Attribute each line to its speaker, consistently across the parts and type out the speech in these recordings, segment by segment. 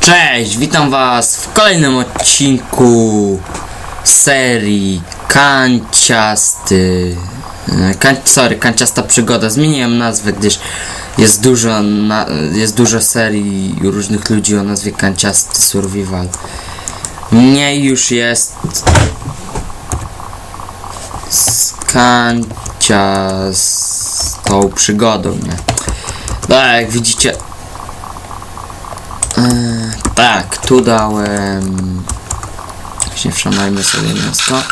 Speaker 1: Cześć, witam was w kolejnym odcinku serii Kanciasty. e, Kan sorry, Kanciasta Przygoda. Zmieniłem nazwę, gdyż jest dużo, na jest dużo serii różnych ludzi o nazwie Kanciasty Survival. Mniej już jest z Kanciastą Przygodą, nie? Tak, jak widzicie, Eee, tak, tu dałem. Właśnie wszanajmy sobie miasto.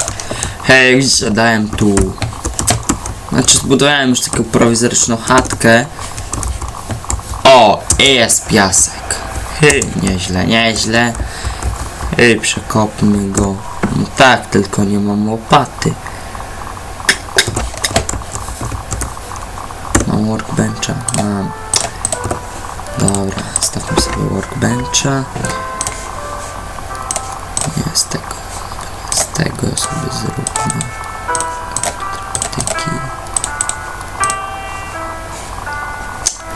Speaker 1: Hej, dałem tu. Znaczy, zbudowałem już taką prowizoryczną chatkę. O, jest piasek. Hej, nieźle, nieźle. Hej, przekopmy go. No tak, tylko nie mam łopaty. Mam workbencha, mam. Dobra, stawmy sobie workbencha. Nie, z tego. Z tego sobie zróbmy. Taki.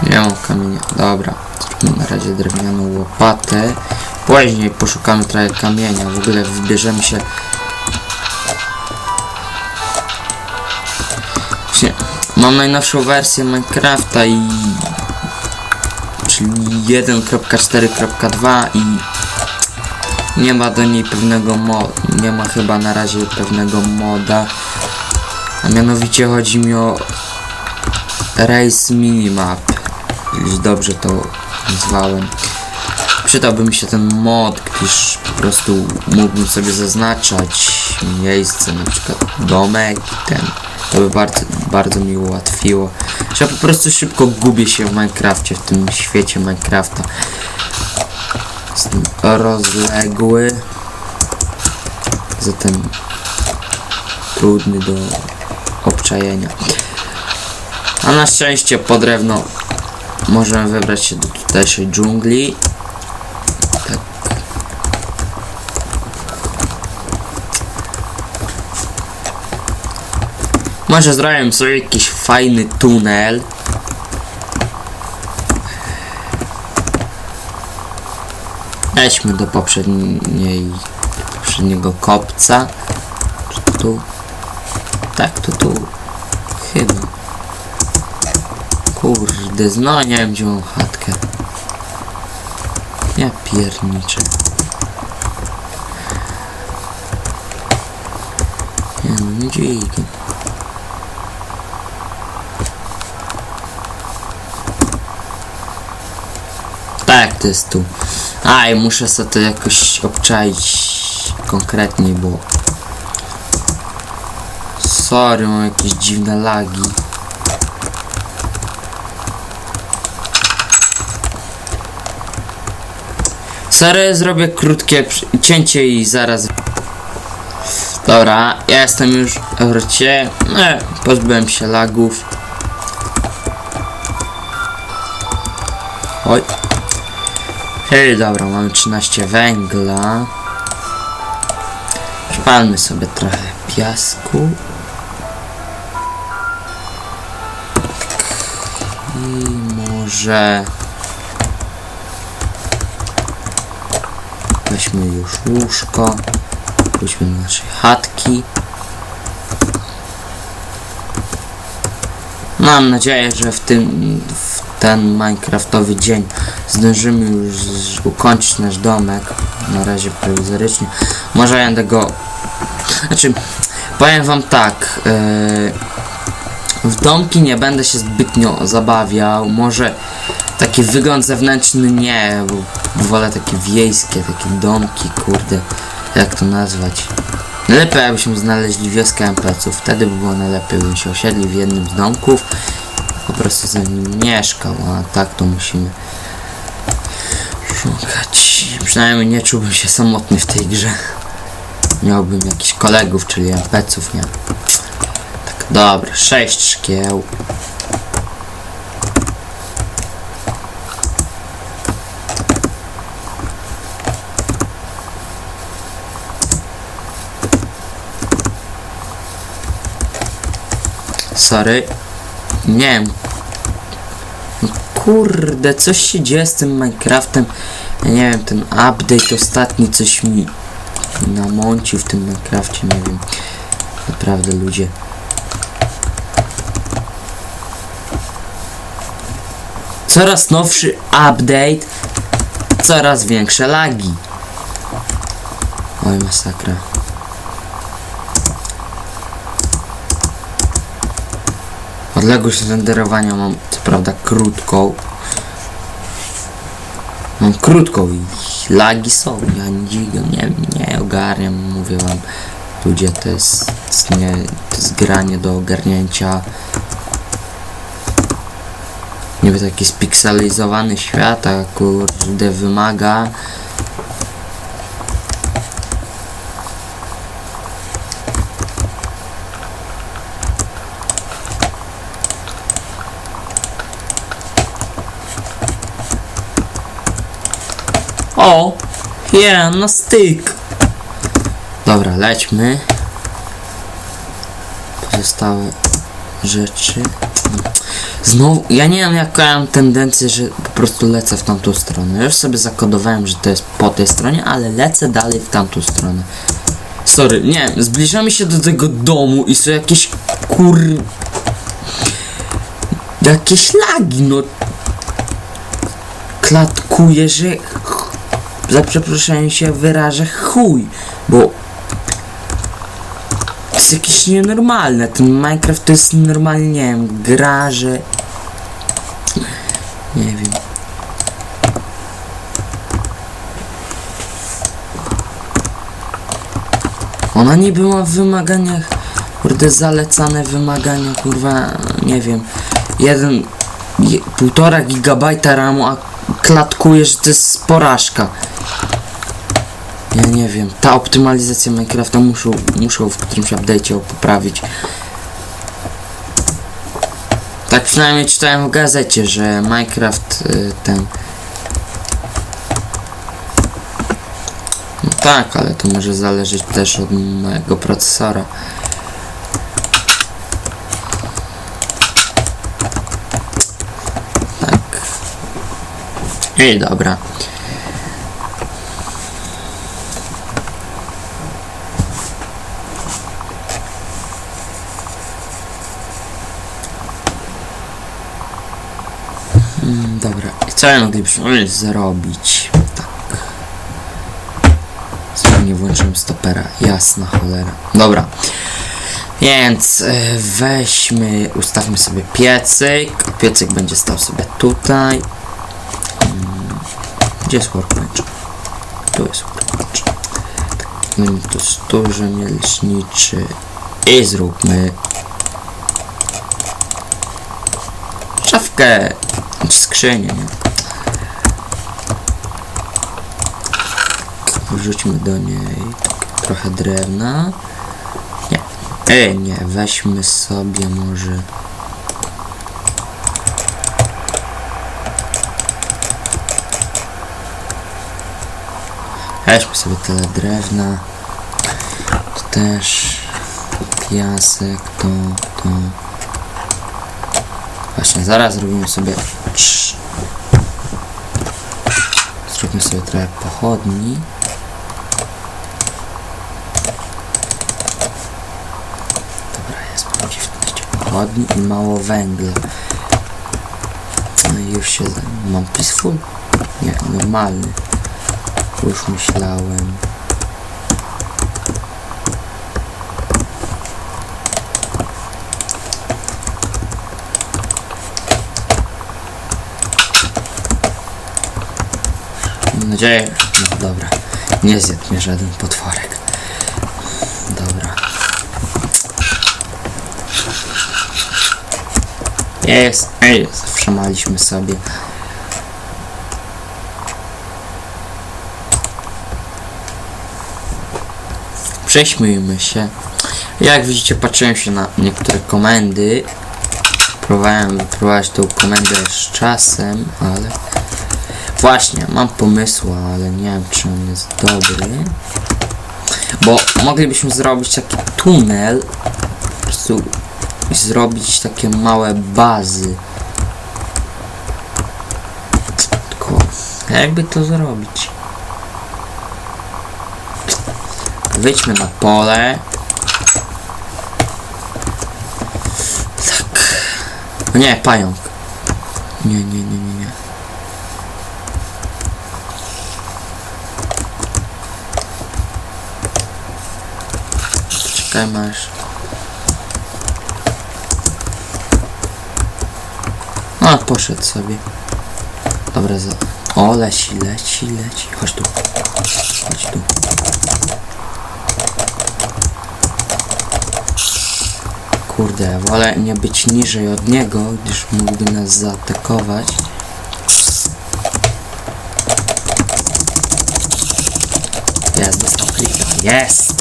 Speaker 1: Nie mam kamienia. Dobra, zróbmy na razie drewnianą łopatę. Później poszukamy trochę kamienia. W ogóle wybierzemy się. Mam najnowszą wersję Minecrafta i 1.4.2 i nie ma do niej pewnego moda, nie ma chyba na razie pewnego moda, a mianowicie chodzi mi o Race Minimap, już dobrze to nazwałem. Przydałby mi się ten mod, gdyż po prostu mógłbym sobie zaznaczać miejsce, na przykład domek ten. To by bardzo, bardzo mi ułatwiło. Ja po prostu szybko gubię się w Minecrafcie, w tym świecie Minecrafta. Jestem rozległy. Zatem trudny do obczajenia. A na szczęście po drewno możemy wybrać się do tutejszej dżungli. Może zrobię sobie jakiś fajny tunel. Weźmy do poprzedniej, poprzedniego kopca. Czy tu? Tak, to tu. Chyba. Kurde, no nie wiem gdzie mam chatkę. Ja pierniczę. Nie no, gdzie idę? Tu. Aj, muszę sobie to jakoś obczaić konkretnie, bo... Sorry, mam jakieś dziwne lagi. Sorry, zrobię krótkie cięcie i zaraz... Dobra, ja jestem już w wrocie. E, pozbyłem się lagów. Oj. Dobra, mamy 13 węgla. Przypalmy sobie trochę piasku. I może... Weźmy już łóżko. Wróćmy do naszej chatki. Mam nadzieję, że w tym w ten Minecraftowy dzień zdążymy już ukończyć nasz domek. Na razie prowizorycznie. Może będę go. Znaczy, powiem wam tak. Yy, w domki nie będę się zbytnio zabawiał. Może taki wygląd zewnętrzny nie, bo wolę takie wiejskie, takie domki, kurde. Jak to nazwać? Najlepiej jakbyśmy znaleźli wioskę NPC-ów, wtedy by było najlepiej, bym się osiedli w jednym z domków, po prostu za nim mieszkał, a tak to musimy szukać. Przynajmniej nie czułbym się samotny w tej grze. Miałbym jakichś kolegów, czyli NPC-ów, nie? Tak, dobra, sześć szkieł. Sorry. Nie wiem. No kurde, coś się dzieje z tym Minecraftem. Ja nie wiem, ten update ostatni coś mi namącił w tym Minecrafcie, nie wiem. Naprawdę ludzie. Coraz nowszy update, coraz większe lagi. Oj, masakra. Odległość renderowania mam co prawda krótką. Mam krótką i lagi są. Ja nie, nie ogarniam, mówię wam. Ludzie, to jest, to jest, nie, to jest granie do ogarnięcia. Niby taki spikselizowany świat, a kurde wymaga O! Yeah, na styk! Dobra, lećmy. Pozostałe rzeczy. Znowu, ja nie wiem jaką ja mam tendencję, że po prostu lecę w tamtą stronę. Już sobie zakodowałem, że to jest po tej stronie, ale lecę dalej w tamtą stronę. Sorry, nie zbliżamy się do tego domu i są jakieś kur... Jakieś lagi, no. Klatkuje, że za przeproszeniem się wyrażę chuj, bo jest jakieś nienormalne. Ten Minecraft to jest normalnie, nie wiem, gra, że nie wiem. Ona niby ma w wymaganiach, kurde, zalecane wymagania, kurwa, nie wiem, jeden, je, półtora gigabajta ramu, a klatkuje, że to jest porażka. Ja nie wiem, ta optymalizacja Minecrafta muszą, muszą w którymś update'cie poprawić. Tak przynajmniej czytałem w gazecie, że Minecraft y, ten... No tak, ale to może zależeć też od mojego procesora. Tak. I dobra. Co ja moglibyśmy zrobić? Tak. Znowu nie włączyłem stopera, jasna cholera. Dobra. Więc e, weźmy, ustawmy sobie piecyk. Piecyk będzie stał sobie tutaj. Mm, Gdzie jest workbench? Tu jest workbench. Mamy tu stół rzemieślniczy. I zróbmy szafkę. Skrzynię, nie? Wrzućmy do niej trochę drewna. Nie. Ej, nie, weźmy sobie może. Weźmy sobie tyle drewna. Tu też piasek, to, to. Właśnie, zaraz zrobimy sobie. Zróbmy sobie trochę pochodni. Dobra, jest mam 19 pochodni i mało węgla. No już się. Mam peaceful? Nie, normalny. Już myślałem. Mam nadzieję. No dobra. Nie zjadł mnie żaden potworek. Dobra. Jest. Ej, zawszamaliśmy sobie. Prześmiejmy się. Jak widzicie, patrzyłem się na niektóre komendy. Próbowałem wypróbować tą komendę z czasem, ale Właśnie, mam pomysł, ale nie wiem czy on jest dobry. Bo moglibyśmy zrobić taki tunel. Po prostu zrobić takie małe bazy. A jakby to zrobić? Wyjdźmy na pole. Tak. O nie, pająk. Nie, nie, nie, nie, nie. Czekaj, masz. Poszedł sobie. Dobra, za... O, leci, leci, leci. Chodź tu. Chodź tu. Kurde, wolę nie być niżej od niego, gdyż mógłby nas zaatakować. Jest, dostał klika. Jest!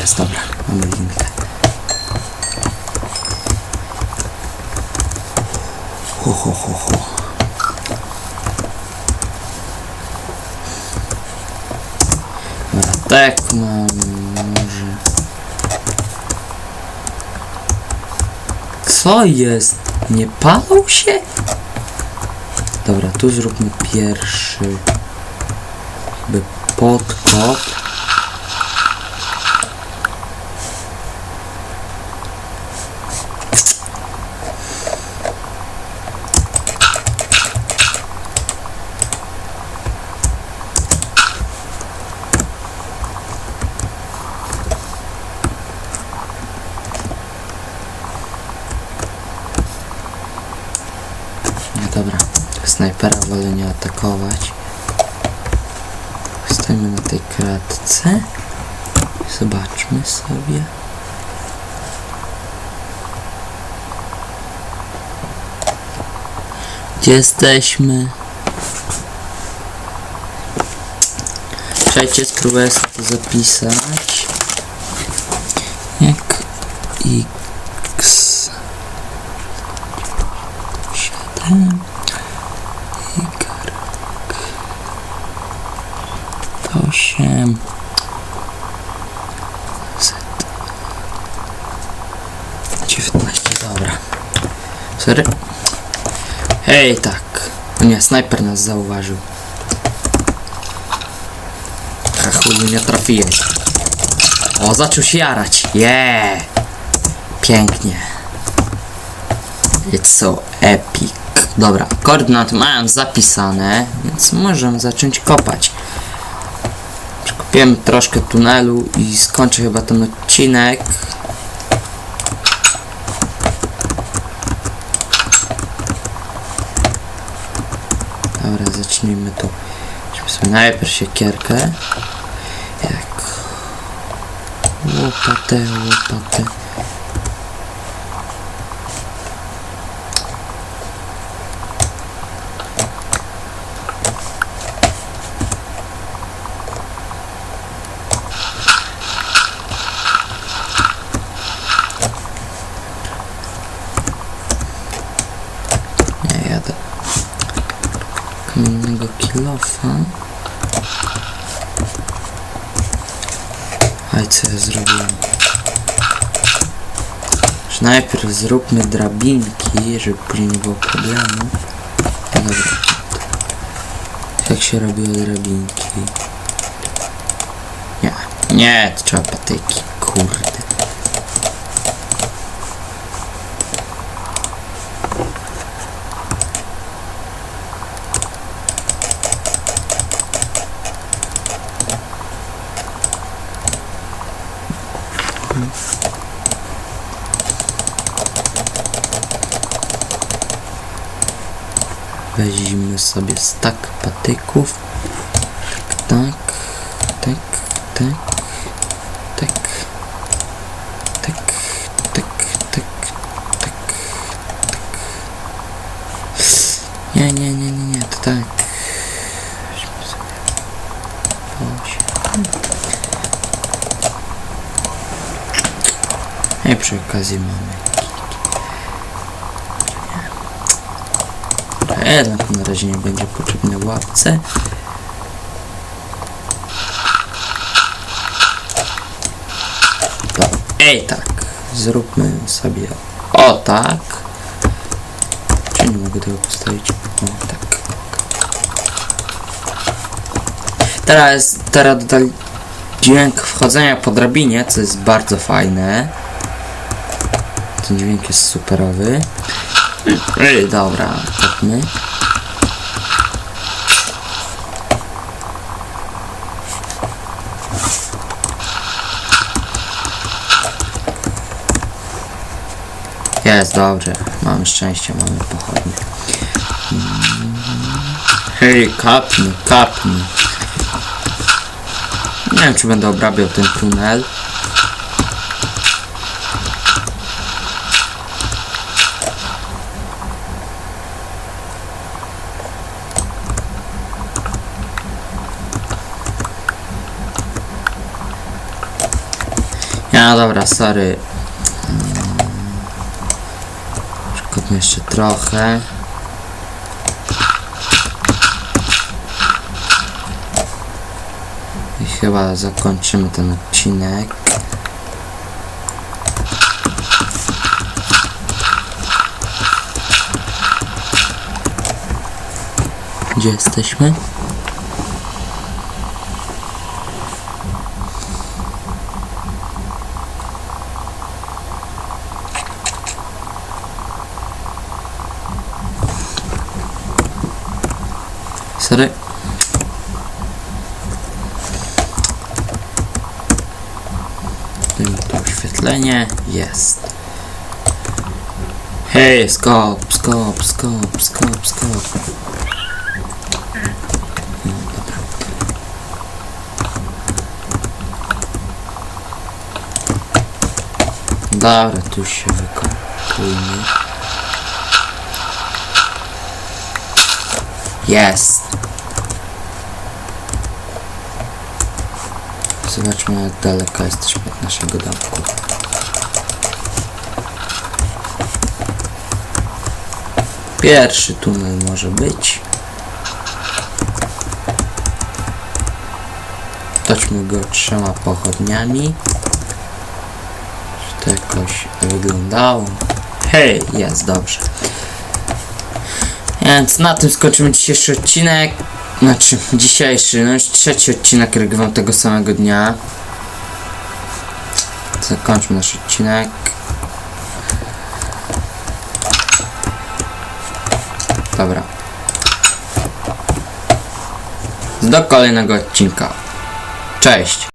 Speaker 1: Jest, dobra. Mamy linkę. Ho, ho, tak mam może... Co jest? Nie palą się? Dobra, tu zróbmy pierwszy jakby podkop. No dobra, snajpera wolę nie atakować. Stajemy na tej kratce. Zobaczmy sobie. Gdzie jesteśmy? Sobie to zapisać. Jak x 7 Y 8 Z 19, dobra. Sorry. Hej, tak. O nie, snajper nas zauważył. A chuj, nie trafiłeś. O, zaczął się jarać. Yeah! Pięknie. It's so epic. Dobra, koordynaty mają zapisane, więc możemy zacząć kopać. Przekopiemy troszkę tunelu i skończę chyba ten odcinek. Dobra, zacznijmy tu. Weźmy najpierw siekierkę. Jak łopatę, łopatę. Nie jadę. Kilofa. Aj, co ja zrobiłem? Że najpierw zróbmy drabinki, żeby nie było problemu. No dobra. Jak się robiło drabinki? Nie, nie, trzeba patyki, kurde. Sobie stak patyków. Tak, tak, tak, tak, tak, tak, tak, tak, tak. Nie, nie, nie, nie, nie, to tak. I przy okazji mamy Jednak na razie nie będzie potrzebne łapce. Ej tak, zróbmy sobie o tak. Czy nie mogę tego postawić. O, tak. Teraz, teraz dodali dźwięk wchodzenia po drabinie, co jest bardzo fajne. Ten dźwięk jest superowy. Dobra, kopmy. Jest, dobrze. Mamy szczęście, mamy pochodnie. Mm. Hej, kapnij, kapnij. Nie wiem, czy będę obrabiał ten tunel. Ja, dobra, sorry. Przekopmy jeszcze trochę. I chyba zakończymy ten odcinek. Gdzie jesteśmy? Sorry. Dajmy oświetlenie. Jest. Hej, skop, skop, skop, skop, skop. Dobra, tu się wykopujmy. Jest. Zobaczmy jak daleko jesteśmy od naszego domku. Pierwszy tunel może być. Toczmy go trzema pochodniami. Czy to jakoś wyglądało? Hej, jest dobrze. Więc na tym skończymy dzisiejszy odcinek. Znaczy, dzisiejszy, no już trzeci odcinek nagrywam tego samego dnia. Zakończmy nasz odcinek. Dobra. Do kolejnego odcinka. Cześć.